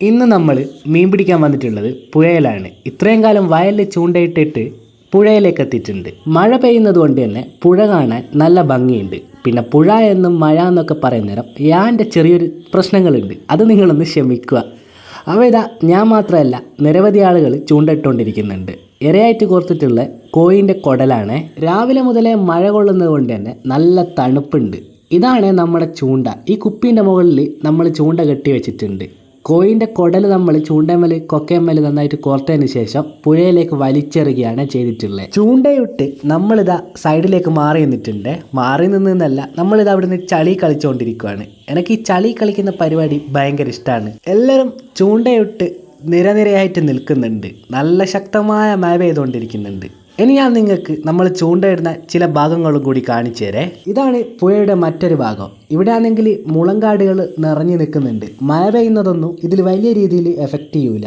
ഇന്ന് നമ്മൾ മീൻ പിടിക്കാൻ വന്നിട്ടുള്ളത് പുഴയിലാണ്. ഇത്രയും കാലം വയലിൽ ചൂണ്ടയിട്ടിട്ട് പുഴയിലേക്ക് എത്തിയിട്ടുണ്ട്. മഴ പെയ്യുന്നത് കൊണ്ട് തന്നെ പുഴ കാണാൻ നല്ല ഭംഗിയുണ്ട്. പിന്നെ പുഴ എന്നും മഴ എന്നൊക്കെ പറയുന്നേരം ഞാന്റെ ചെറിയൊരു പ്രശ്നങ്ങളുണ്ട്. അത് നിങ്ങളൊന്ന് ക്ഷമിക്കുക. അവ ഇതാ ഞാൻ മാത്രമല്ല നിരവധി ആളുകൾ ചൂണ്ടയിട്ടുകൊണ്ടിരിക്കുന്നുണ്ട് ഇരയായിട്ട് കോർത്തിട്ടുള്ള കോയിന്റെ കുടലാണ് രാവിലെ മുതലേ മഴ കൊള്ളുന്നത് കൊണ്ട് തന്നെ നല്ല തണുപ്പുണ്ട്. ഇതാണ് നമ്മുടെ ചൂണ്ട. ഈ കുപ്പീന്റെ മുകളിൽ നമ്മൾ ചൂണ്ട കെട്ടി വെച്ചിട്ടുണ്ട്. കോയിന്റെ കുടൽ നമ്മൾ ചൂണ്ടമേൽ കൊക്കയമ്മൽ നന്നായിട്ട് കോർത്തതിന് ശേഷം പുഴയിലേക്ക് വലിച്ചെറുകയാണ് ചെയ്തിട്ടുള്ളത് ചൂണ്ടയിട്ട് നമ്മളിതാ സൈഡിലേക്ക് മാറി നിന്നിട്ടുണ്ട്. മാറി നിന്നല്ല നമ്മളിതാ അവിടുന്ന് ചളി കളിച്ചുകൊണ്ടിരിക്കുകയാണ് എനിക്ക് ഈ ചളി കളിക്കുന്ന പരിപാടി ഭയങ്കര ഇഷ്ടമാണ് എല്ലാവരും ചൂണ്ടയിട്ട് നിരനിരയായിട്ട് നിൽക്കുന്നുണ്ട്. നല്ല ശക്തമായ മഴ പെയ്തുകൊണ്ടിരിക്കുന്നുണ്ട്. ഇനി ഞാൻ നിങ്ങൾക്ക് നമ്മൾ ചൂണ്ടയിടുന്ന ചില ഭാഗങ്ങളും കൂടി കാണിച്ചു തരേ. ഇതാണ് പുഴയുടെ മറ്റൊരു ഭാഗം. ഇവിടെ ആണെങ്കിൽ മുളങ്കാടുകൾ നിറഞ്ഞു നിൽക്കുന്നുണ്ട്. മഴ പെയ്യുന്നതൊന്നും ഇതിൽ വലിയ രീതിയിൽ എഫക്റ്റ് ചെയ്യൂല.